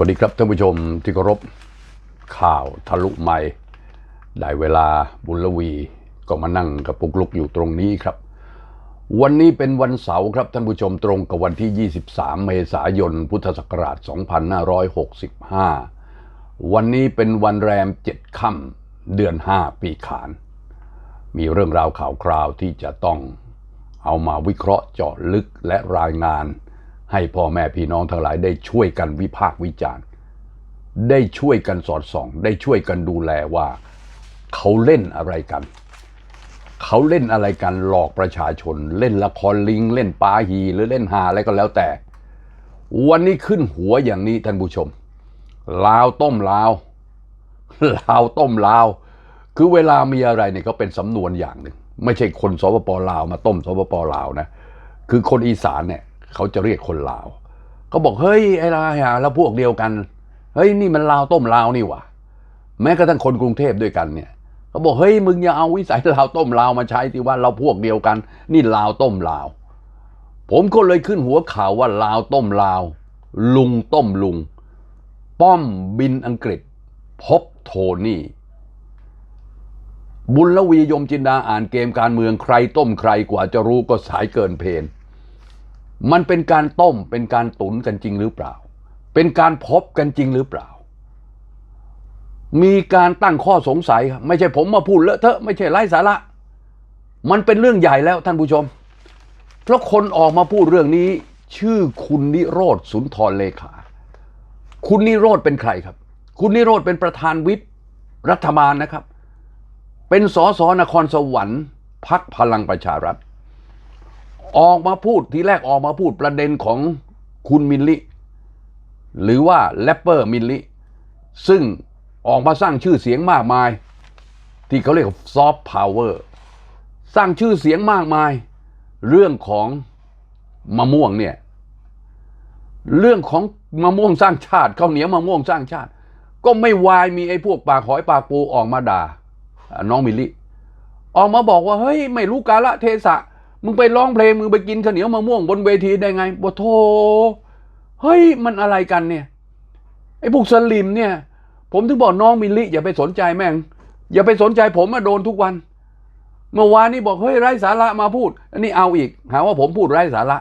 วัสดีครับท่านผู้ชมที่เคารพข่าวทะลุใหม่ได้เวลาบุญลวีก็มานั่งกับปุกลุกอยู่ตรงนี้ครับ วันนี้เป็นวันเสาร์ครับท่านผู้ชมตรงกับวันที่ 23 เมษายน พุทธศักราช 2565 วันนี้เป็นวันแรม 7 ค่ำเดือน 5 ปีขาน มีเรื่องราวข่าวคราวที่จะต้องเอามาวิเคราะห์เจาะลึกและรายงาน ให้พ่อแม่พี่น้องทั้งหลายได้ช่วยกันวิพากษ์วิจารณ์ ได้ช่วยกันสอดส่อง ได้ช่วยกันดูแลว่าเขาเล่นอะไรกัน เขาเล่นอะไรกันหลอกประชาชน เล่นละครลิง เล่นปาหีหรือเล่นหาอะไรก็แล้วแต่ วันนี้ขึ้นหัวอย่างนี้ท่านผู้ชม ลาวต้มลาว ลาวต้มลาว คือเวลามีอะไรเนี่ยก็เป็นสำนวนอย่างหนึ่ง ไม่ใช่คนสปปลาวมาต้มสปปลาวนะ คือคนอีสานเนี่ย เขาจะเรียกคนลาวเขาบอกเฮ้ยไอ้ลาวหาแล้วพวกเดียวกัน เฮ้ยนี่มันลาวต้มลาวนี่หว่าแม้กระทั่งคนกรุงเทพด้วยกันเนี่ยเขาบอกเฮ้ยมึงอย่าเอาวิสัยลาวต้มลาวมาใช้ที่ว่าเราพวกเดียวกัน นี่ลาวต้มลาว ผมก็เลยขึ้นหัวข่าวว่าลาวต้มลาว ลุงต้มลุง ป้อมบินอังกฤษ พบโทนี่ บุญละวียมจินดาอ่านเกมการเมืองใครต้มใครกว่าจะรู้ก็สายเกินเพน มันเป็นการต้มเป็นการตุนกันจริงหรือเปล่า เป็นการพบกันจริงหรือเปล่า มีการตั้งข้อสงสัยครับไม่ใช่ผมมาพูดเลอะเทอะไม่ใช่ไร้สาระ มันเป็นเรื่องใหญ่แล้วท่านผู้ชม เพราะคนออกมาพูดเรื่องนี้ ชื่อคุณนิโรธสุนทรเลขา คุณนิโรธเป็นใครครับ คุณนิโรธเป็นประธานวิปรัฐบาลนะครับ เป็นสสนครสวรรค์พักพลังประชารัฐ ออกมาพูดทีแรกออกมาพูดประเด็นของคุณมิลลิ หรือว่าแรปเปอร์มิลลิ ซึ่งออกมาสร้างชื่อเสียงมากมาย ที่เขาเรียกซอฟต์พาวเวอร์สร้างชื่อเสียงมากมาย เรื่องของมะม่วงเนี่ย เรื่องของมะม่วงสร้างชาติข้าวเหนียวมะม่วงสร้างชาติ ก็ไม่วายมีไอ้พวกปากหอยปากปูออกมาด่าน้องมิลลิออกมาบอกว่าเฮ้ยไม่รู้กาละเทศะ มึงไปร้องเพลงมึงไปกินข้าวเหนียวมะม่วงบนเวทีได้ไงบ่โทเฮ้ยมันอะไรกันเนี่ยไอ้พวกสลิมเนี่ย ผมถึงบอกน้องมิลลิอย่าไปสนใจแม่ง อย่าไปสนใจผมมาโดนทุกวัน เมื่อวานนี้บอกเฮ้ยไร้สาระมาพูดอันนี้เอาอีก หาว่าผมพูดไร้สาระ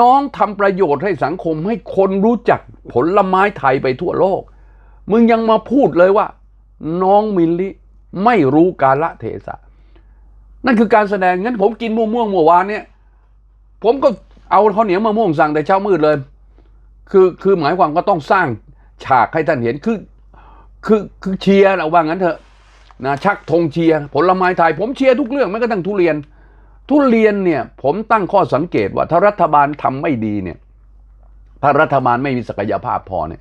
น้องทำประโยชน์ให้สังคมให้คนรู้จักผลไม้ไทยไปทั่วโลก มึงยังมาพูดเลยว่า น้องมิลลิไม่รู้กาละเทศะ นั่นคือการแสดงงั้นผมกินม่วงม่วงเมื่อวานเนี่ย ผมก็เอาข้าวเหนียวมะม่วงสั่งแต่เช้ามืดเลย คือคือหมายความก็ต้องสร้างฉากให้ท่านเห็นคือคือคือเชียร์เราว่างั้นเถอะนะชักธงเชียร์ผลไม้ไทย ผมเชียร์ทุกเรื่องแม้กระทั่งทุเรียน ทุเรียนเนี่ย ผมตั้งข้อสังเกตว่าถ้ารัฐบาลทำไม่ดีเนี่ยถ้ารัฐบาลไม่มีศักยภาพพอเนี่ย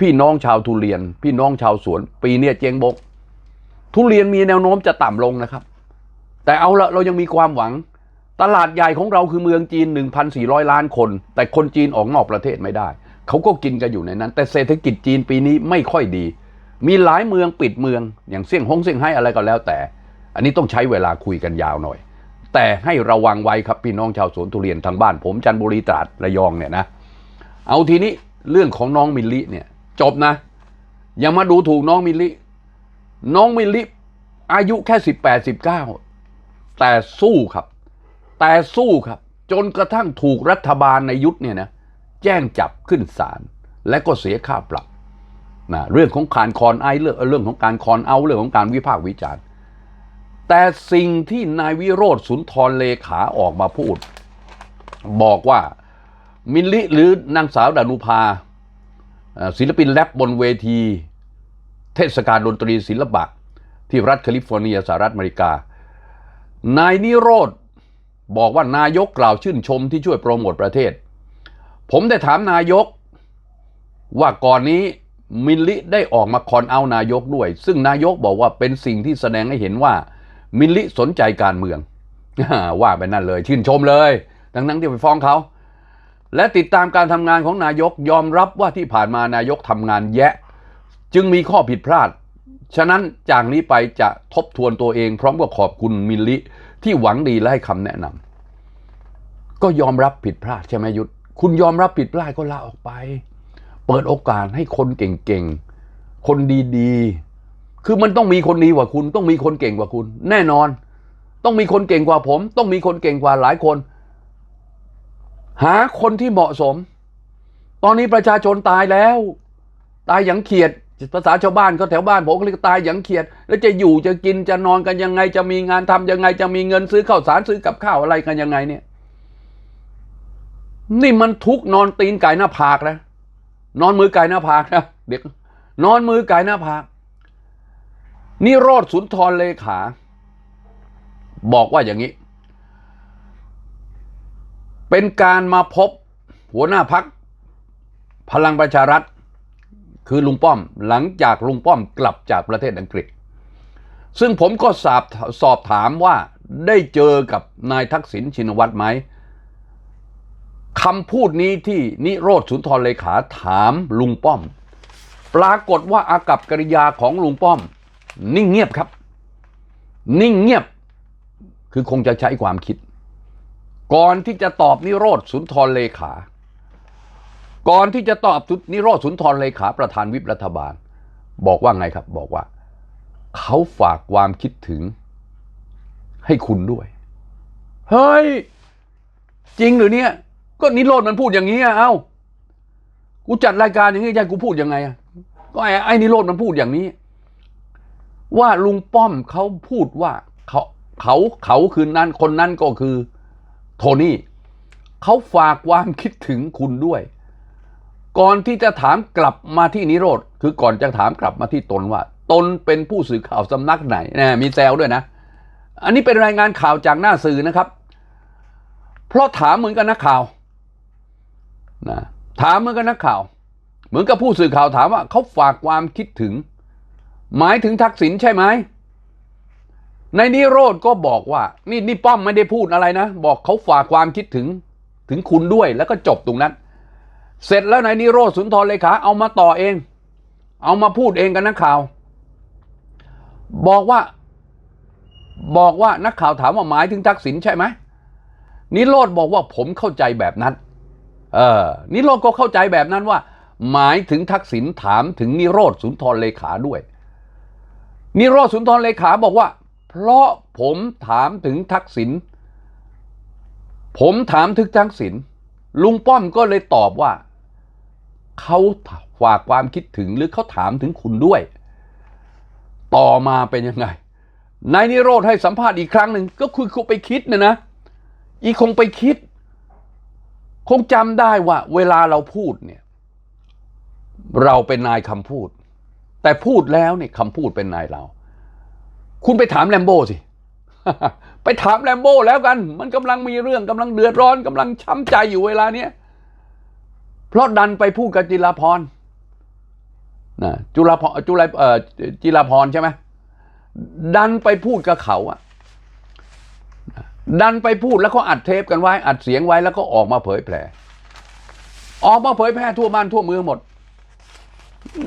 พี่น้องชาวทุเรียน พี่น้องชาวสวน ปีเนี้ยเจ๊งบก ทุเรียนมีแนวโน้มจะต่ำลงนะครับ แต่เอาละเรายังมีความหวัง ตลาดใหญ่ของเราคือเมืองจีน 1,400 ล้านคน แต่คนจีนออกนอกประเทศไม่ได้ เขาก็กินกันอยู่ในนั้น แต่เศรษฐกิจจีนปีนี้ไม่ค่อยดี มีหลายเมืองปิดเมืองอย่างเซี่ยงฮงเซี่ยงไฮ้อะไรก็แล้วแต่ อันนี้ต้องใช้เวลาคุยกันยาวหน่อย แต่ให้ระวังไว้ครับพี่น้องชาวสวนทุเรียนทางบ้าน ผมจันบุรีตราดระยองเนี่ยนะเอาทีนี้เรื่องของน้องมิลลิเนี่ยจบนะอย่ามาดูถูกน้องมิลลิน้องมิลลิอายุแค่สิบ แต่สู้ครับ แต่สู้ครับ จนกระทั่งถูกรัฐบาลในยุทธเนี่ยนะแจ้งจับขึ้นศาลและก็เสียค่าปรับนะเรื่องของการคอนไอเรื่องเรื่องของการคอนเอาเรื่องของการวิพากษ์วิจารณ์ แต่สิ่งที่นายวิโรธสุนทรเลขาออกมาพูด บอกว่ามิลลิหรือนางสาวดานุภาศิลปินแรปบนเวที เทศกาลดนตรีศิลปะ ที่รัฐแคลิฟอร์เนียสหรัฐอเมริกา นายนิโรธบอกว่านายกกล่าวชื่นชมที่ช่วยโปรโมทประเทศ ผมได้ถามนายกว่าก่อนนี้มิลลิได้ออกมาคอนเอานายกด้วย ซึ่งนายกบอกว่าเป็นสิ่งที่แสดงให้เห็นว่า มิลลิสนใจการเมือง ว่าไปนั่นเลย ชื่นชมเลยทั้งๆที่ไปฟ้องเขา และติดตามการทำงานของนายกยอมรับว่าที่ผ่านมานายกทำงานแยะ จึงมีข้อผิดพลาด ฉะนั้นจากนี้ไปจะทบทวนตัวเองพร้อมกับขอบคุณมิลลิที่หวังดีและให้คำแนะนำก็ยอมรับผิดพลาดใช่ไหมยุทธคุณยอมรับผิดพลาดก็ลาออกไป เปิดโอกาสให้คนเก่งๆ คนดีๆ คือมันต้องมีคนดีกว่าคุณ ต้องมีคนเก่งกว่าคุณ แน่นอน ต้องมีคนเก่งกว่าผม ต้องมีคนเก่งกว่าหลายคน หาคนที่เหมาะสม ตอนนี้ประชาชนตายแล้ว ตายอย่างเขียด ภาษาชาวบ้านเขาแถวบ้านผมเขาเรียกตายอย่างเขียด แล้วจะอยู่จะกินจะนอนกันยังไง จะมีงานทำยังไง จะมีเงินซื้อข้าวสารซื้อกับข้าวอะไรกันยังไงเนี่ย นี่มันทุกนอนตีนไก่หน้าผากนะนอนมือไก่หน้าผากนะเด็กนอนมือไก่หน้าผากนี่โรดสุนทรเลขา บอกว่าอย่างนี้ เป็นการมาพบหัวหน้าพักพลังประชารัฐ คือลุงป้อมหลังจากลุงป้อมกลับจากประเทศอังกฤษ ซึ่งผมก็สอบสอบถามว่าได้เจอกับนายทักษิณชินวัตรไหมคำพูดนี้ที่นิโรธสุนทรเลขาถามลุงป้อม ปรากฏว่าอากับกริยาของลุงป้อม นิ่งเงียบครับ นิ่งเงียบคือคงจะใช้ความคิด ก่อนที่จะตอบนิโรธสุนทรเลขา ก่อนที่จะตอบนิโรธสุนทรเลขาประธานวิปรัฐบาล บอกว่าไงครับ บอกว่า เขาฝากความคิดถึง ให้คุณด้วย เฮ้ย จริงหรือเนี่ย ก็นิโรธมันพูดอย่างนี้อะเอ้ากูจัดรายการอย่างนี้จะให้กูพูดยังไงอะก็ไอ้ไอ้นิโรธมันพูดอย่างนี้ ว่าลุงป้อมเขาพูดว่าเขาเขาเขาคืนนั้นคนนั้นก็คือ โทนี่เขาฝากความคิดถึงคุณด้วย ก่อนที่จะถามกลับมาที่นิโรธคือก่อนจะถามกลับมาที่ตนว่า ตนเป็นผู้สื่อข่าวสำนักไหนนะมีแซวด้วยนะ อันนี้เป็นรายงานข่าวจากหน้าสื่อนะครับ เพราะถามเหมือนกันนักข่าวนะถามเหมือนกันนักข่าว เหมือนกับผู้สื่อข่าวถามว่าเขาฝากความคิดถึง หมายถึงทักษิณใช่ไหมในนิโรธก็บอกว่า นี่นี่ป้อมไม่ได้พูดอะไรนะ บอกเขาฝากความคิดถึงถึงคุณด้วยแล้วก็จบตรงนั้น เสร็จแล้วในนิโรธสุนทรเลขาเอามาต่อเอง เอามาพูดเองกันนักข่าว บอกว่า บอกว่านักข่าวถามว่าหมายถึงทักษิณใช่ไหมนิโรธบอกว่าผมเข้าใจแบบนั้น เออนิโรธก็เข้าใจแบบนั้นว่า หมายถึงทักษิณถามถึงนิโรธสุนทรเลขาด้วย นิโรธสุนทรเลขาบอกว่า เพราะผมถามถึงทักษิณผมถามถึงทักษิณลุงป้อมก็เลยตอบว่า เขาฝากความคิดถึงหรือเขาถามถึงคุณด้วย ต่อมาเป็นยังไงนายนิโรธให้สัมภาษณ์อีกครั้งหนึ่งก็คือคงไปคิดนะนะ อีคงไปคิด คงจำได้ว่า เวลาเราพูดเนี่ย เราเป็นนายคำพูด แต่พูดแล้วเนี่ยคำพูดเป็นนายเรา คุณไปถามแลมโบ้สิ ไปถามแลมโบ้แล้วกัน มันกำลังมีเรื่องกำลังเดือดร้อนกำลังช้ำใจอยู่เวลาเนี้ย เพราะดันไปพูดกับจิราพรนะจุฬาพรจุฬาเอ่อจิรพรใช่ไหมดันไปพูดกับเขาอะดันไปพูดแล้วก็อัดเทปกันไว้ อัดเสียงไว้แล้วก็ออกมาเผยแพร่ออกมาเผยแพร่ทั่วบ้านทั่วเมืองหมด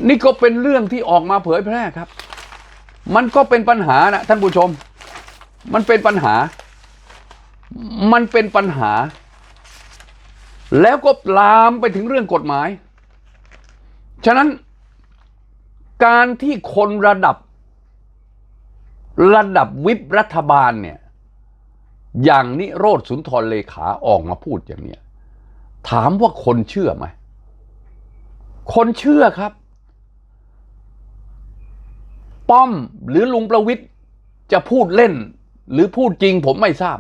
นี่ก็เป็นเรื่องที่ออกมาเผยแพร่ครับ มันก็เป็นปัญหานะท่านผู้ชม มันเป็นปัญหา มันเป็นปัญหา แล้วก็ลามไปถึงเรื่องกฎหมาย ฉะนั้นการที่คนระดับ ระดับวิปรัฐบาลเนี่ยอย่างนิโรธสุนทรเลขาออกมาพูดอย่างเนี้ยถามว่าคนเชื่อไหม คนเชื่อครับ ป้อมหรือลุงประวิทย์จะพูดเล่น หรือพูดจริงผมไม่ทราบ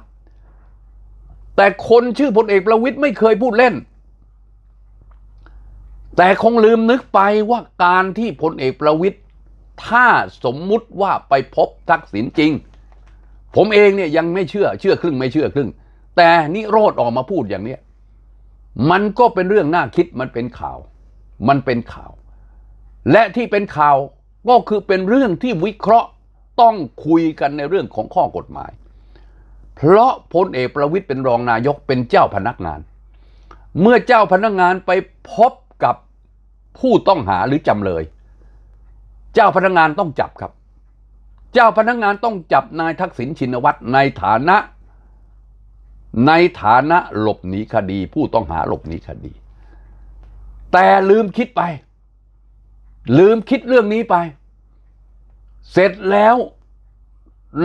แต่คนชื่อพลเอกประวิทย์ไม่เคยพูดเล่น แต่คงลืมนึกไปว่าการที่พลเอกประวิทย์ถ้าสมมุติว่าไปพบทักษิณจริง ผมเองเนี่ยยังไม่เชื่อเชื่อครึ่งไม่เชื่อครึ่ง แต่นิโรธออกมาพูดอย่างเนี้ยมันก็เป็นเรื่องน่าคิดมันเป็นข่าว มันเป็นข่าว และที่เป็นข่าวก็คือเป็นเรื่องที่วิเคราะห์ต้องคุยกันในเรื่องของข้อกฎหมาย เพราะพลเอกประวิตยเป็นรองนายกเป็นเจ้าพนักงาน เมื่อเจ้าพนักงานไปพบกับผู้ต้องหาหรือจำเลย เจ้าพนักงานต้องจับครับ เจ้าพนักงานต้องจับนายทักษิณชินวัตรในฐานะ ในฐานะหลบหนีคดี ผู้ต้องหาหลบหนีคดี แต่ลืมคิดไป ลืมคิดเรื่องนี้ไป เสร็จแล้ว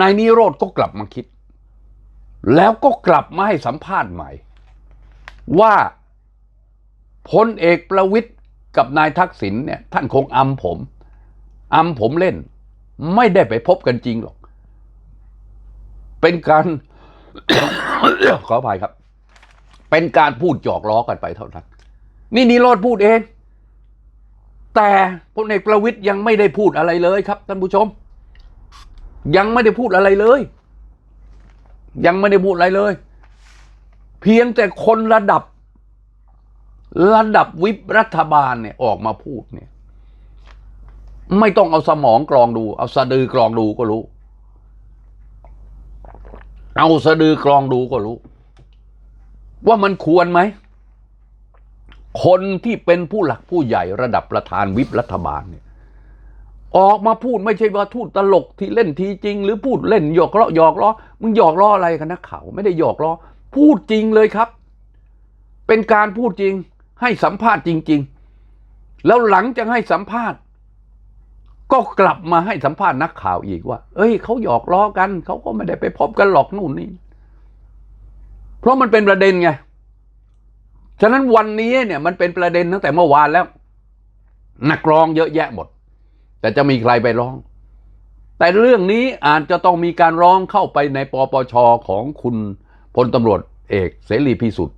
นายนิโรธก็กลับมาคิด แล้วก็กลับมาให้สัมภาษณ์ใหม่ ว่าพลเอกประวิตยกับนายทักษิณเนี่ย ท่านคงอำผมอำผมเล่น ไม่ได้ไปพบกันจริงหรอก เป็นการขออภัยครับ เป็นการพูดหยอกล้อกันไปเท่านั้น นี่นิโรธพูดเอง แต่พลเอกประวิตยยังไม่ได้พูดอะไรเลยครับท่านผู้ชม ยังไม่ได้พูดอะไรเลย ยังไม่ได้พูดอะไรเลย เพียงแต่คนระดับ ระดับวิปรัฐบาลเนี่ยออกมาพูดเนี่ย ไม่ต้องเอาสมองกรองดู เอาสะดือกรองดูก็รู้ เอาสะดือกรองดูก็รู้ ว่ามันควรไหม คนที่เป็นผู้หลักผู้ใหญ่ระดับประธานวิปรัฐบาลเนี่ย ออกมาพูดไม่ใช่ว่าพูดตลกที่เล่นทีจริง หรือพูดเล่นหยอกล้อหยอกล้อมึงหยอกล้ออะไรกันนักข่าวไม่ได้หยอกล้อพูดจริงเลยครับ เป็นการพูดจริง ให้สัมภาษณ์จริง ๆ แล้วหลังจากให้สัมภาษณ์ ก็กลับมาให้สัมภาษณ์นักข่าวอีกว่า เอ้ยเขาหยอกล้อกันเขาก็ไม่ได้ไปพบกันหรอกนู่นนี่เพราะมันเป็นประเด็นไงฉะนั้นวันนี้เนี่ยมันเป็นประเด็นตั้งแต่เมื่อวานแล้ว นักร้องเยอะแยะหมด แต่จะมีใครไปร้อง แต่เรื่องนี้อาจจะต้องมีการร้องเข้าไปในปปชของคุณพลตำรวจเอกเสรีพิสุทธิ์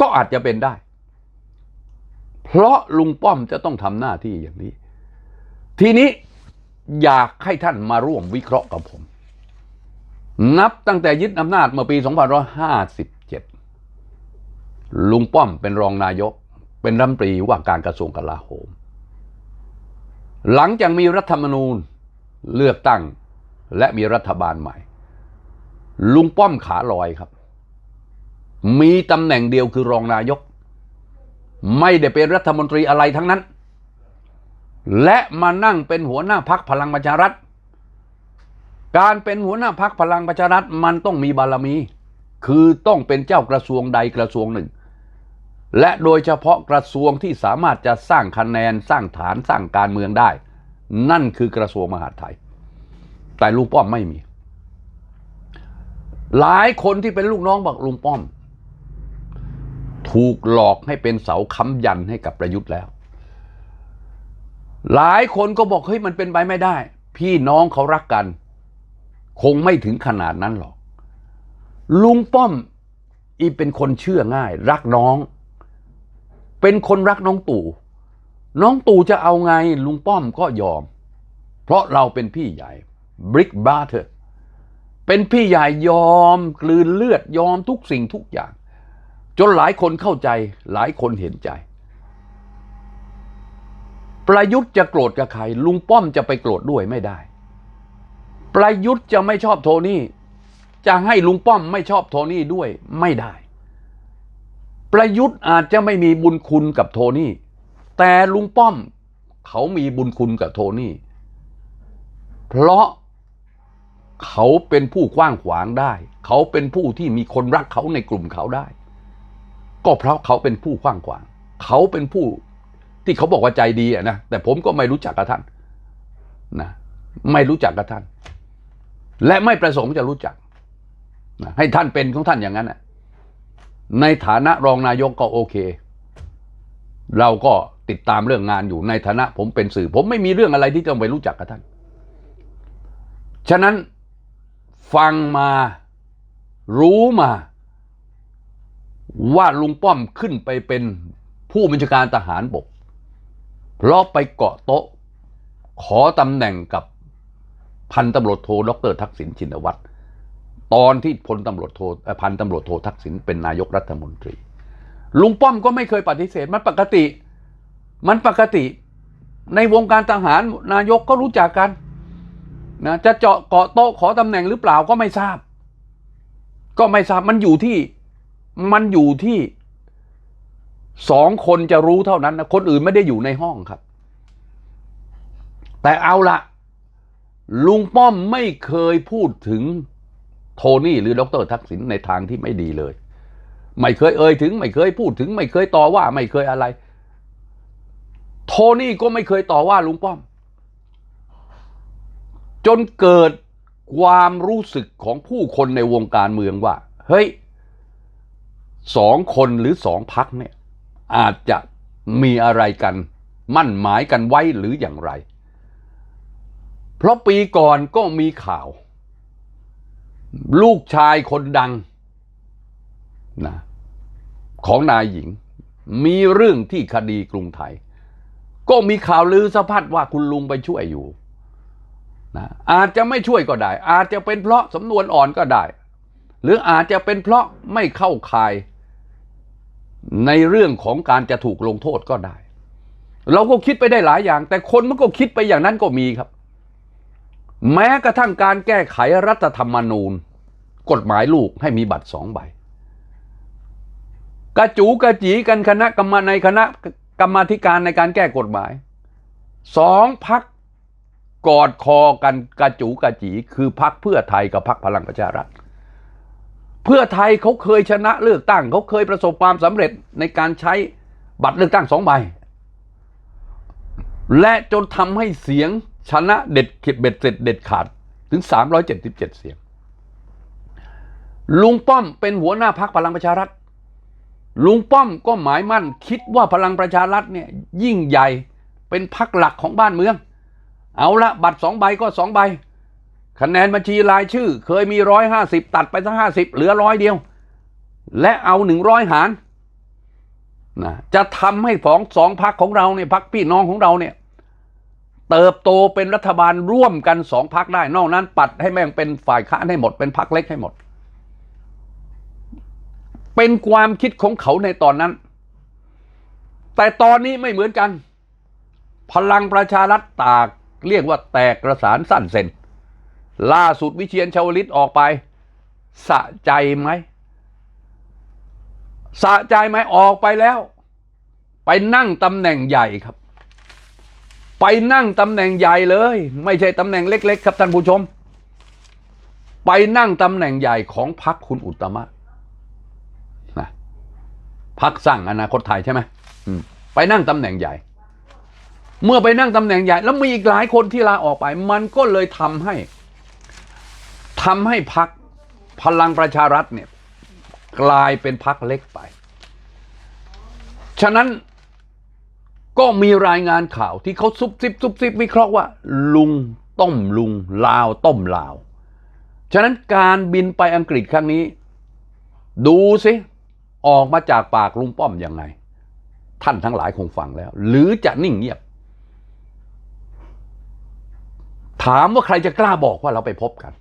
ก็อาจจะเป็นได้ เพราะลุงป้อมจะต้องทำหน้าที่อย่างนี้ ทีนี้อยากให้ท่านมาร่วมวิเคราะห์กับผม นับตั้งแต่ยึดอำนาจเมื่อปี 2557 ลุงป้อมเป็นรองนายก เป็นรัฐมนตรีว่าการกระทรวงกลาโหม หลังจากมีรัฐธรรมนูญเลือกตั้งและมีรัฐบาลใหม่ ลุงป้อมขาลอยครับ มีตำแหน่งเดียวคือรองนายก ไม่ได้เป็นรัฐมนตรีอะไรทั้งนั้น และมานั่งเป็นหัวหน้าพักพลังประชารัฐ การเป็นหัวหน้าพักพลังประชารัฐมันต้องมีบารมี คือต้องเป็นเจ้ากระทรวงใดกระทรวงหนึ่ง และโดยเฉพาะกระทรวงที่สามารถจะสร้างคะแนนสร้างฐานสร้างการเมืองได้ นั่นคือกระทรวงมหาดไทย แต่ลุงป้อมไม่มี หลายคนที่เป็นลูกน้องบอกลุงป้อม ถูกหลอกให้เป็นเสาค้ำยันให้กับประยุทธ์แล้ว หลายคนก็บอกเฮ้ยมันเป็นไปไม่ได้ พี่น้องเขารักกัน คงไม่ถึงขนาดนั้นหรอก ลุงป้อมอีเป็นคนเชื่อง่าย รักน้อง เป็นคนรักน้องตู่น้องตู่จะเอาไงลุงป้อมก็ยอม เพราะเราเป็นพี่ใหญ่บริกบาเธอเป็นพี่ใหญ่ยอมกลืนเลือดยอมทุกสิ่งทุกอย่าง จนหลายคนเข้าใจหลายคนเห็นใจ ประยุทธ์จะโกรธกับใคร ลุงป้อมจะไปโกรธด้วยไม่ได้ ประยุทธ์จะไม่ชอบโทนี่จะให้ลุงป้อมไม่ชอบโทนี่ด้วยไม่ได้ ประยุทธ์อาจจะไม่มีบุญคุณกับโทนี่ แต่ลุงป้อมเขามีบุญคุณกับโทนี่ เพราะเขาเป็นผู้กว้างขวางได้ เขาเป็นผู้ที่มีคนรักเขาในกลุ่มเขาได้ ก็เพราะเขาเป็นผู้กว้างขวาง เขาเป็นผู้ที่เขาบอกว่าใจดีอะนะ แต่ผมก็ไม่รู้จักกับท่านนะ ไม่รู้จักกับท่าน และไม่ประสงค์จะรู้จักนะให้ท่านเป็นของท่านอย่างนั้นนะ ในฐานะรองนายกก็โอเค เราก็ติดตามเรื่องงานอยู่ในฐานะผมเป็นสื่อ ผมไม่มีเรื่องอะไรที่ต้องไปรู้จักกับท่าน ฉะนั้นฟังมารู้มา ว่าลุงป้อมขึ้นไปเป็นผู้บัญชาการทหารบก เพราะไปเกาะโต๊ะ ขอตำแหน่งกับพันตำรวจโทดรทักษิณชินวัตร ตอนที่พลตำรวจโทพันตำรวจโททักษิณเป็นนายกรัฐมนตรี ลุงป้อมก็ไม่เคยปฏิเสธมันปกติ มันปกติ ในวงการทหารนายกก็รู้จักกันนะจะเจาะเกาะโต๊ะขอตำแหน่งหรือเปล่าก็ไม่ทราบ ก็ไม่ทราบมันอยู่ที่มันอยู่ที่สองคนจะรู้เท่านั้นนะคนอื่นไม่ได้อยู่ในห้องครับ แต่เอาละลุงป้อมไม่เคยพูดถึง โทนี่หรือดรทักษิณในทางที่ไม่ดีเลย ไม่เคยเอ่ยถึง ไม่เคยพูดถึง ไม่เคยต่อว่า ไม่เคยอะไร โทนี่ก็ไม่เคยต่อว่าลุงป้อม จนเกิดความรู้สึกของผู้คนในวงการเมืองว่า เฮ้ยสองคนหรือสองพักเนี่ย อาจจะมีอะไรกัน มั่นหมายกันไว้หรืออย่างไร เพราะปีก่อนก็มีข่าว ลูกชายคนดังนะของนายหญิง มีเรื่องที่คดีกรุงไทย ก็มีข่าวลือสะพัดว่าคุณลุงไปช่วยอยู่นะอาจจะไม่ช่วยก็ได้ อาจจะเป็นเพราะสำนวนอ่อนก็ได้ หรืออาจจะเป็นเพราะไม่เข้าข่ายในเรื่องของการจะถูกลงโทษก็ได้ เราก็คิดไปได้หลายอย่าง แต่คนมันก็คิดไปอย่างนั้นก็มีครับ แม้กระทั่งการแก้ไขรัฐธรรมนูญ กฎหมายลูกให้มีบัตรสองใบ กระจูกระจีกันคณะกรรมในคณะกรรมาธิการในการแก้กฎหมายสองพักกอดคอกันกระจูกระจี คือพักเพื่อไทยกับพักพลังประชารัฐเพื่อไทยเขาเคยชนะเลือกตั้ง เขาเคยประสบความสำเร็จในการใช้บัตรเลือกตั้งสองใบ และจนทำให้เสียง ชนะเด็ดเข็ดเบ็ดเสร็จเด็ดขาดถึง 377 เสียง ลุงป้อมเป็นหัวหน้าพักพลังประชารัฐ ลุงป้อมก็หมายมั่น คิดว่าพลังประชารัฐเนี่ยยิ่งใหญ่เป็นพักหลักของบ้านเมือง เอาละบัตรสองใบก็สองใบ คะแนนบัญชีรายชื่อ เคยมีร้อยห้าสิบตัดไปสักห้าสิบเหลือร้อยเดียว และเอาหนึ่งร้อยหารนะจะทำให้สองสองพักของเราเนี่ยพักพี่น้องของเราเนี่ย เติบโตเป็นรัฐบาลร่วมกันสองพักได้ นอกนั้นปัดให้แม่งเป็นฝ่ายค้านให้หมด เป็นพักเล็กให้หมด เป็นความคิดของเขาในตอนนั้น แต่ตอนนี้ไม่เหมือนกัน พลังประชารัฐตากเรียกว่าแตกกระสานสั้นเซนล่าสุดวิเชียนชาวลิตออกไป สะใจไหมสะใจไหมออกไปแล้ว ไปนั่งตำแหน่งใหญ่ครับ ไปนั่งตำแหน่งใหญ่เลย ไม่ใช่ตำแหน่งเล็ก ๆ ครับท่านผู้ชม ไปนั่งตำแหน่งใหญ่ของพรรคคุณอุตมะนะพรรคสร้างอนาคตไทยใช่ไหมอืมไปนั่งตำแหน่งใหญ่ เมื่อไปนั่งตำแหน่งใหญ่ แล้วมีอีกหลายคนที่ลาออกไป มันก็เลยทำให้ทำให้พรรคพลังประชารัฐเนี่ยกลายเป็นพรรคเล็กไป ฉะนั้น ก็มีรายงานข่าวที่เขาซุบซิบซุบซิบวิเคราะห์ว่า ลุงต้มลุงลาวต้มลาว ฉะนั้นการบินไปอังกฤษครั้งนี้ ดูสิออกมาจากปากลุงป้อมยังไง ท่านทั้งหลายคงฟังแล้ว หรือจะนิ่งเงียบ ถามว่าใครจะกล้าบอกว่าเราไปพบกัน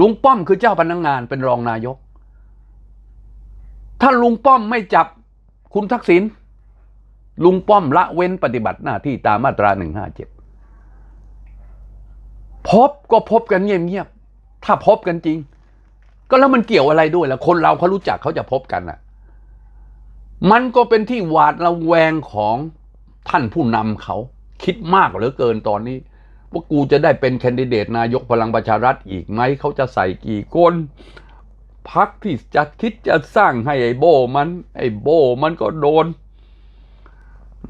ลุงป้อมคือเจ้าพนักงงานเป็นรองนายก ถ้าลุงป้อมไม่จับคุณทักษิณ ลุงป้อมละเว้นปฏิบัติหน้าที่ตามมาตราหนึ่งห้าเจ็ดพบก็พบกันเงียบๆ ถ้าพบกันจริง ก็แล้วมันเกี่ยวอะไรด้วยล่ะ คนเราเขารู้จักเขาจะพบกันน่ะ มันก็เป็นที่หวาดระแวงของท่านผู้นำเขา คิดมากเหลือเกินตอนนี้ว่ากูจะได้เป็นแคนดิเดตนายกพลังประชารัฐอีกไหม เขาจะใส่กี่คนพักที่จะคิดจะสร้างให้ไอ้โบมัน ไอ้โบมันก็โดน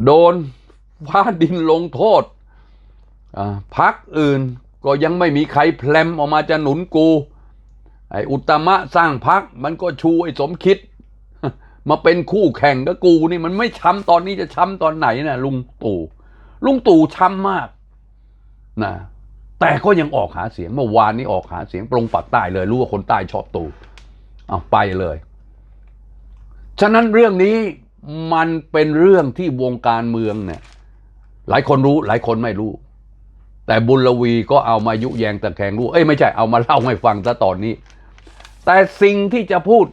โดนฟ้าดินลงโทษพักอื่นก็ยังไม่มีใครแพลมออกมาจะหนุนกูไอ้อุตตมะสร้างพักมันก็ชูไอ้สมคิด มาเป็นคู่แข่งกับกูนี่มันไม่ช้ำตอนนี้จะช้ำตอนไหนนะลุงตู่ลุงตู่ช้ำมากนะแต่ก็ยังออกหาเสียงเมื่อวานนี้ออกหาเสียงปรงปักใต้เลยรู้ว่าคนใต้ชอบตู่เอาไปเลย ฉะนั้นเรื่องนี้ มันเป็นเรื่องที่วงการเมืองเนี่ย หลายคนรู้หลายคนไม่รู้ แต่บุญลวีก็เอามายุแยงตะแคงรู้ เอ้ยไม่ใช่เอามาเล่าให้ฟังซะตอนนี้ แต่สิ่งที่จะพูด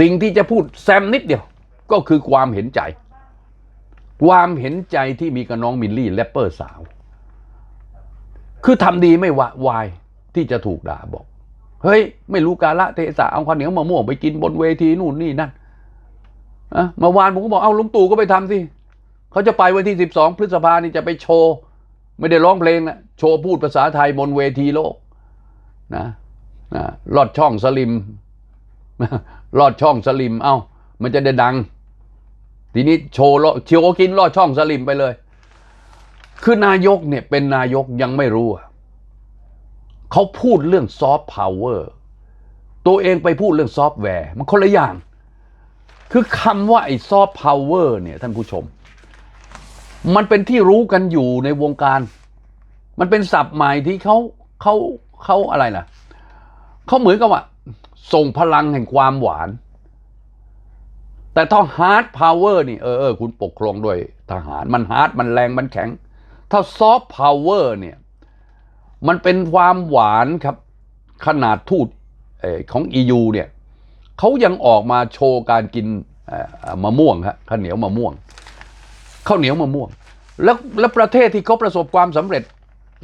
สิ่งที่จะพูดแซมนิดเดียว ก็คือความเห็นใจ ความเห็นใจที่มีกับน้องมิลลี่แรปเปอร์สาว คือทำดีไม่วะวายที่จะถูกด่าบอกเฮ้ย ไม่รู้กาละเทศะเอาข้าวเหนียวมะม่วงไปกินบนเวทีนู่นนี่นั่น เมื่อวานผมก็บอกเอาลุงตู่ก็ไปทำสิเขาจะไปวันที่สิบสองพฤษภานี่จะไปโชว์ไม่ได้ร้องเพลงนะโชว์พูดภาษาไทยบนเวทีโลกนะนะลอดช่องสลิมลอดช่องสลิม เอ้า มันจะได้ดัง ทีนี้โชว์ลอโชว์กินลอดช่องสลิมไปเลย คือนายกเนี่ยเป็นนายกยังไม่รู้ เขาพูดเรื่องซอฟต์พาวเวอร์ ตัวเองไปพูดเรื่องซอฟต์แวร์ มันคนละอย่าง คือคำว่าไอ้ซอฟต์พาวเวอร์เนี่ยท่านผู้ชม มันเป็นที่รู้กันอยู่ในวงการ มันเป็นศัพท์ใหม่ที่เขาเขาเขาอะไรนะเขาเหมือนกับว่า ส่งพลังแห่งความหวาน แต่ถ้าฮาร์ดพาวเวอร์นี่เออเออคุณปกครองด้วยทหาร มันฮาร์ดมันแรงมันแข็ง ถ้าซอฟต์พาวเวอร์เนี่ย มันเป็นความหวานครับ ขนาดทูตของ EU เนี่ย เขายังออกมาโชว์การกินมะม่วงครับข้าวเหนียวมะม่วงข้าวเหนียวมะม่วง แล้วแล้วประเทศที่เขาประสบความสำเร็จ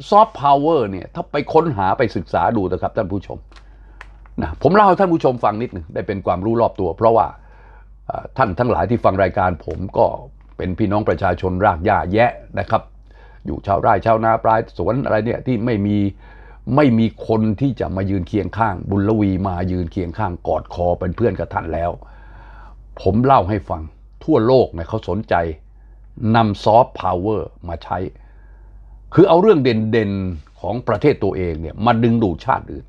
ซอฟต์พาวเวอร์เนี่ยถ้าไปค้นหาไปศึกษาดูนะครับท่านผู้ชมนะผมเล่าให้ท่านผู้ชมฟังนิดหนึ่งได้เป็นความรู้รอบตัว เพราะว่าท่านทั้งหลายที่ฟังรายการผมก็เป็นพี่น้องประชาชนรากหญ้าแยะนะครับ อยู่ชาวไร่ชาวนาปลายสวนอะไรเนี่ยที่ไม่มี ไม่มีคนที่จะมายืนเคียงข้าง บุญลวีมายืนเคียงข้างกอดคอเป็นเพื่อนกับท่านแล้ว ผมเล่าให้ฟัง ทั่วโลกเนี่ยเขาสนใจนำซอฟต์พาวเวอร์มาใช้ คือเอาเรื่องเด่นๆของประเทศตัวเองเนี่ยมาดึงดูดชาติอื่น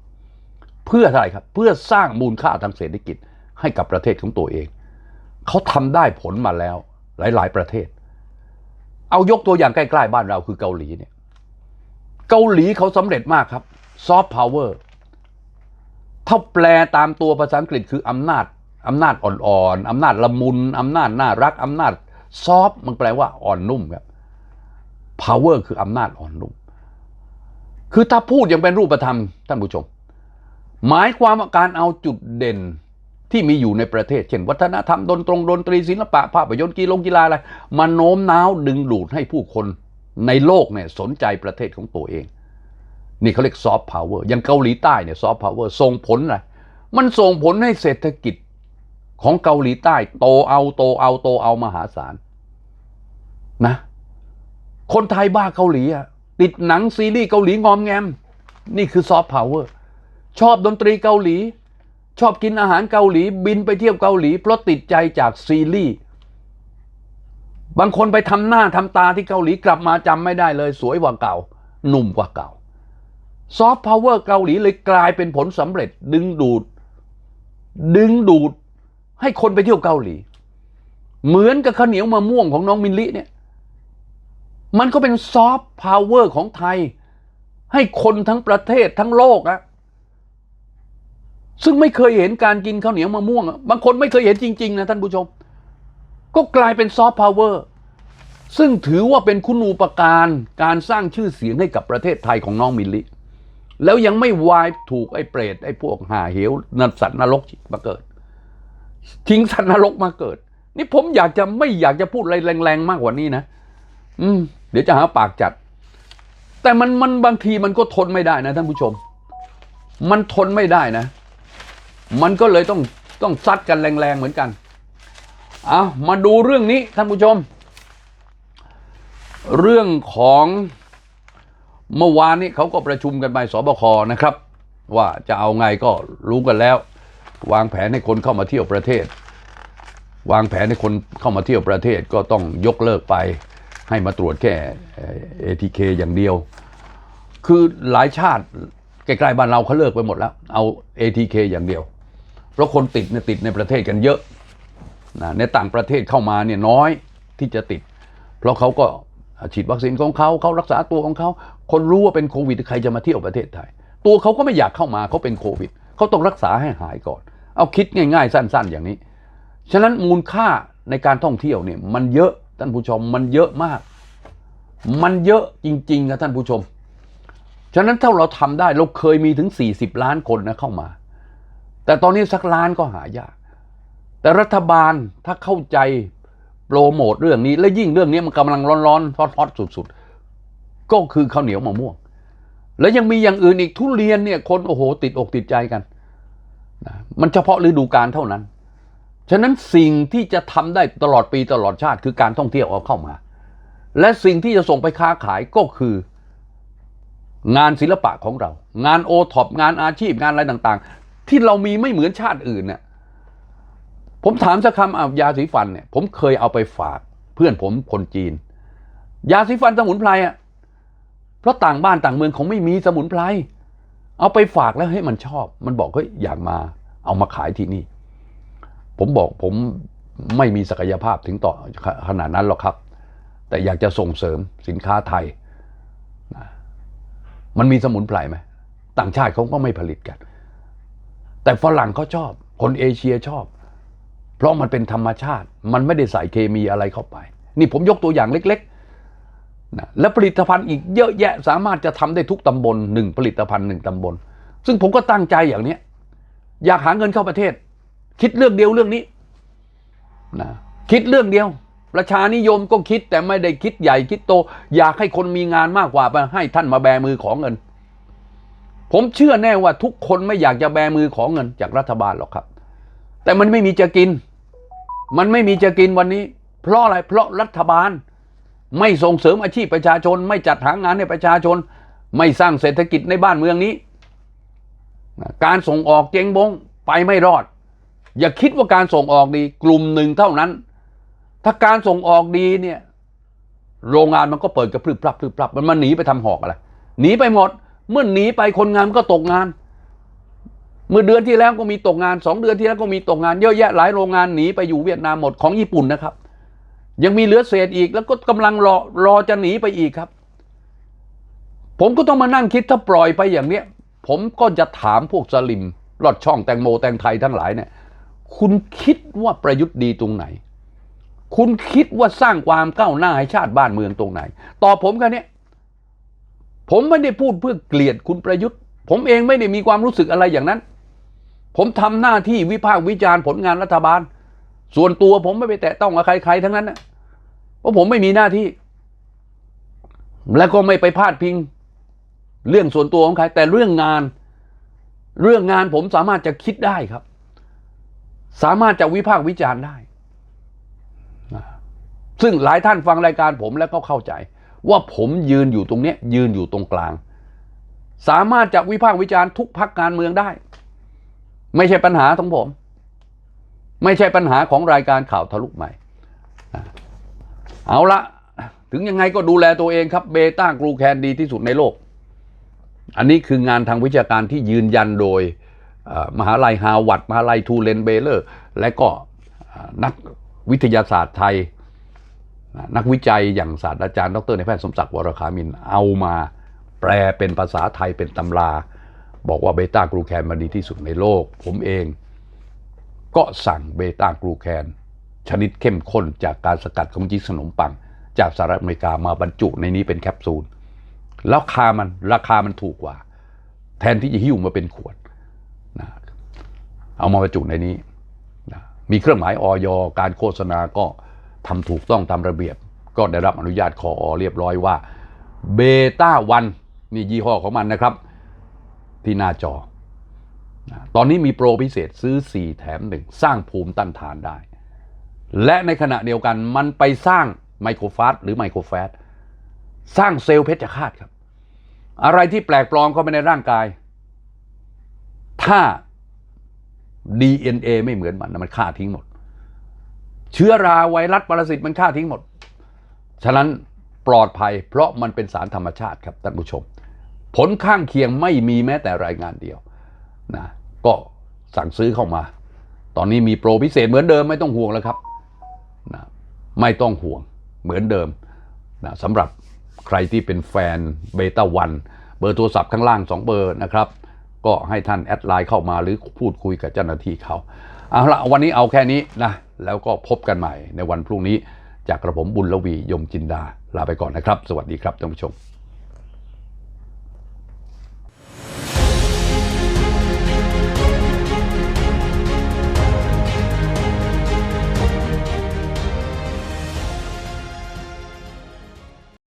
เพื่ออะไรครับ เพื่อสร้างมูลค่าทางเศรษฐกิจให้กับประเทศของตัวเอง เขาทำได้ผลมาแล้วหลาย ๆ ประเทศ เอายกตัวอย่างใกล้ ๆ บ้านเราคือเกาหลีเนี่ย เกาหลีเขาสำเร็จมากครับซอฟต์พาวเวอร์ถ้าแปลตามตัวภาษาอังกฤษคืออำนาจอำนาจอ่อนๆอำนาจละมุนอำนาจน่ารักอำนาจซอฟมันแปลว่าอ่อนนุ่มครับ power คืออำนาจอ่อนนุ่ม คือถ้าพูดย่างเป็นรูปธรรมท่านผู้ชม หมายความว่าการเอาจุดเด่นที่มีอยู่ในประเทศ เช่นวัฒนธรรมดนตรงดนตรีศิลปะภาพยนตร์กีฬากีฬาอะไรมาโน้มน้าวดึงดูดให้ผู้คน ในโลกเนี่ยสนใจประเทศของตัวเอง นี่เขาเรียกซอฟต์พาวเวอร์อย่างเกาหลีใต้เนี่ยซอฟต์พาวเวอร์ส่งผลอะไรมันส่งผลให้เศรษฐกิจของเกาหลีใต้โตเอาโตเอาโตเอามหาศาลนะ คนไทยบ้าเกาหลีอะติดหนังซีรีส์เกาหลีงอมแงม นี่คือซอฟต์พาวเวอร์ชอบดนตรีเกาหลี ชอบกินอาหารเกาหลีบินไปเที่ยวเกาหลี เพราะติดใจจากซีรีส์ บางคนไปทำหน้าทำตาที่เกาหลีกลับมาจำไม่ได้เลย สวยกว่าเก่า หนุ่มกว่าเก่าซอฟต์พาวเวอร์เกาหลีเลยกลายเป็นผลสำเร็จ ดึงดูด ดึงดูด ให้คนไปเที่ยวเกาหลี เหมือนกับข้าวเหนียวมะม่วงของน้องมินลิเนี่ย มันก็เป็นซอฟต์พาวเวอร์ของไทย ให้คนทั้งประเทศทั้งโลกอะซึ่งไม่เคยเห็นการกินข้าวเหนียวมะม่วงอะบางคนไม่เคยเห็นจริง ๆ นะท่านผู้ชม ก็กลายเป็นซอฟต์พาวเวอร์ซึ่งถือว่าเป็นคุณูปการการสร้างชื่อเสียงให้กับประเทศไทยของน้องมิลลิ แล้วยังไม่วายถูกไอ้เปรตไอ้พวกหาเหวนันสัตว์นรกมาเกิด ทิ้งสัตว์นรกมาเกิด นี่ผมอยากจะไม่อยากจะพูดอะไรแรงๆมากกว่านี้นะ อืม เดี๋ยวจะหาปากจัด แต่มันมันบางทีมันก็ทนไม่ได้นะท่านผู้ชม มันทนไม่ได้นะ มันก็เลยต้องต้องซัดกันแรงๆเหมือนกัน เอามาดูเรื่องนี้ท่านผู้ชม เรื่องของเมื่อวานนี้เขาก็ประชุมกันไปสบคนะครับ ว่าจะเอาไงก็รู้กันแล้ว วางแผนให้คนเข้ามาเที่ยวประเทศ วางแผนให้คนเข้ามาเที่ยวประเทศก็ต้องยกเลิกไป ให้มาตรวจแค่เอทีเคอย่างเดียว คือหลายชาติใกล้ๆบ้านเราเขาเลิกไปหมดแล้ว เอา ATK อย่างเดียว เพราะคนติดเนี่ยติดในประเทศกันเยอะ นะในต่างประเทศเข้ามาเนี่ยน้อยที่จะติด เพราะเขาก็ฉีดวัคซีนของเขาเขารักษาตัวของเขาคนรู้ว่าเป็นโควิดใครจะมาเที่ยวประเทศไทย ตัวเขาก็ไม่อยากเข้ามาเขาเป็นโควิดเขาต้องรักษาให้หายก่อน เอาคิดง่ายๆ สั้น ๆ อย่างนี้ ฉะนั้นมูลค่าในการท่องเที่ยวเนี่ยมันเยอะท่านผู้ชมมันเยอะมาก มันเยอะจริงๆนะท่านผู้ชม ฉะนั้นถ้าเราทำได้เราเคยมีถึง 40 ล้านคนนะเข้ามา แต่ตอนนี้สักล้านก็หายาก แต่รัฐบาลถ้าเข้าใจโปรโมทเรื่องนี้ และยิ่งเรื่องนี้มันกำลังร้อนๆฮอตๆสุดๆ ก็คือข้าวเหนียวมะม่วง แล้วยังมีอย่างอื่นอีกทุเรียนเนี่ยคนโอ้โห ติดอกติดใจกันนะมันเฉพาะฤดูกาลเท่านั้น ฉะนั้นสิ่งที่จะทำได้ตลอดปีตลอดชาติคือการท่องเที่ยวเอาเข้ามา และสิ่งที่จะส่งไปค้าขายก็คืองานศิลปะของเรา งานโอท็อปงานอาชีพงานอะไรต่างๆ ที่เรามีไม่เหมือนชาติอื่นเนี่ย ผมถามสักคำอะยาสีฟันเนี่ยผมเคยเอาไปฝากเพื่อนผมคนจีน ยาสีฟันสมุนไพรอะเพราะต่างบ้านต่างเมืองเขาไม่มีสมุนไพรเอาไปฝากแล้วให้มันชอบ มันบอกเฮ้ยอยากมาเอามาขายที่นี่ ผมบอกผมไม่มีศักยภาพถึงต่อขนาดนั้นหรอกครับ แต่อยากจะส่งเสริมสินค้าไทย มันมีสมุนไพรไหมต่างชาติเขาก็ไม่ผลิตกัน แต่ฝรั่งเขาชอบ คนเอเชียชอบ เพราะมันเป็นธรรมชาติ มันไม่ได้ใส่เคมีอะไรเข้าไป นี่ผมยกตัวอย่างเล็กๆนะและผลิตภัณฑ์อีกเยอะแยะสามารถจะทำได้ทุกตำบลหนึ่งผลิตภัณฑ์หนึ่งตำบล ซึ่งผมก็ตั้งใจอย่างเนี้ยอยากหาเงินเข้าประเทศ คิดเรื่องเดียวเรื่องนี้นะคิดเรื่องเดียว ประชานิยมก็คิดแต่ไม่ได้คิดใหญ่คิดโต อยากให้คนมีงานมากกว่าไปให้ท่านมาแบมือของเงิน ผมเชื่อแน่ว่าทุกคนไม่อยากจะแบมือของเงินจากรัฐบาลหรอกครับ แต่มันไม่มีจะกิน มันไม่มีจะกินวันนี้ เพราะอะไรเพราะรัฐบาล ไม่ส่งเสริมอาชีพประชาชน ไม่จัดหางานให้ประชาชน ไม่สร้างเศรษฐกิจในบ้านเมืองนี้ การส่งออกเจ๊งบงไปไม่รอด อย่าคิดว่าการส่งออกดีกลุ่มหนึ่งเท่านั้น ถ้าการส่งออกดีเนี่ยโรงงานมันก็เปิดกระพรึบพรับพรึบพรับมันมาหนีไปทำหอกอะไรหนีไปหมด เมื่อหนีไปคนงานมันก็ตกงาน เมื่อเดือนที่แล้วก็มีตกงานสองเดือนที่แล้วก็มีตกงานเยอะแยะหลายโรงงานหนีไปอยู่เวียดนามหมดของญี่ปุ่นนะครับ ยังมีเหลือเศษอีกแล้วก็กำลังรอรอจะหนีไปอีกครับ ผมก็ต้องมานั่งคิดถ้าปล่อยไปอย่างเนี้ย ผมก็จะถามพวกสลิมลอดช่องแตงโมแตงไทยทั้งหลายเนี่ยคุณคิดว่าประยุทธ์ดีตรงไหน คุณคิดว่าสร้างความก้าวหน้าให้ชาติบ้านเมืองตรงไหน ตอบผมแค่นี้ผมไม่ได้พูดเพื่อเกลียดคุณประยุทธ์ ผมเองไม่ได้มีความรู้สึกอะไรอย่างนั้น ผมทำหน้าที่วิพากษ์วิจารณ์ผลงานรัฐบาล ส่วนตัวผมไม่ไปแตะต้องกับใครๆทั้งนั้นนะเพราะผมไม่มีหน้าที่ และก็ไม่ไปพาดพิง เรื่องส่วนตัวของใคร แต่เรื่องงาน เรื่องงานผมสามารถจะคิดได้ครับ สามารถจะวิพากษ์วิจารณ์ได้ ซึ่งหลายท่านฟังรายการผมแล้วก็เข้าใจ ว่าผมยืนอยู่ตรงเนี้ยยืนอยู่ตรงกลาง สามารถจะวิพากษ์วิจารณ์ทุกพักการเมืองได้ ไม่ใช่ปัญหาของผม ไม่ใช่ปัญหาของรายการข่าวทะลุใหม่ เอาละถึงยังไงก็ดูแลตัวเองครับเบต้ากรูแคนดีที่สุดในโลก อันนี้คืองานทางวิชาการที่ยืนยันโดยมหาลัยฮาวัดมหาลัยทูเลนเบเลอร์ และก็นักวิทยาศาสตร์ไทย นักวิจัยอย่างศาสตราจารย์ ดรในแพทย์สมศักดิ์วรคามินเอามาแปลเป็นภาษาไทยเป็นตำรา บอกว่าเบต้ากรูแคนมันดีที่สุดในโลก ผมเองก็สั่งเบต้ากรูแคนชนิดเข้มข้นจากการสกัดของจีขนมปัง จากสหรัฐอเมริกามาบรรจุในนี้เป็นแคปซูล แล้วราคามันราคามันถูกกว่า แทนที่จะหิ้วมาเป็นขวดนะเอามาบรรจุในนี้นะมีเครื่องหมายออยการโฆษณาก็ทำถูกต้องตามระเบียบ ก็ได้รับอนุญาตคออเรียบร้อยว่าเบต้าวันนี่ยี่ห้อของมันนะครับ ที่หน้าจอ ตอนนี้มีโปรพิเศษซื้อ 4 แถม 1 สร้างภูมิต้านทานได้ และในขณะเดียวกันมันไปสร้างไมโครฟาสหรือไมโครแฟตสร้างเซลล์เพชฌฆาตครับ อะไรที่แปลกปลอมเข้าไปในร่างกาย ถ้า DNA ไม่เหมือนมันมันฆ่าทิ้งหมด เชื้อราไวรัสปรสิตมันฆ่าทิ้งหมด ฉะนั้นปลอดภัยเพราะมันเป็นสารธรรมชาติครับท่านผู้ชม ผลข้างเคียงไม่มีแม้แต่รายงานเดียวนะก็สั่งซื้อเข้ามา ตอนนี้มีโปรพิเศษเหมือนเดิมไม่ต้องห่วงแล้วครับนะไม่ต้องห่วงเหมือนเดิมนะสำหรับใครที่เป็นแฟนเบต้าวันเบอร์โทรศัพท์ข้างล่าง 2 เบอร์นะครับ ก็ให้ท่านแอดไลน์เข้ามาหรือพูดคุยกับเจ้าหน้าที่เขาเอาละวันนี้เอาแค่นี้นะแล้วก็พบกันใหม่ในวันพรุ่งนี้ จากกระผมบุญลวียมจินดาลาไปก่อนนะครับ สวัสดีครับท่านผู้ชม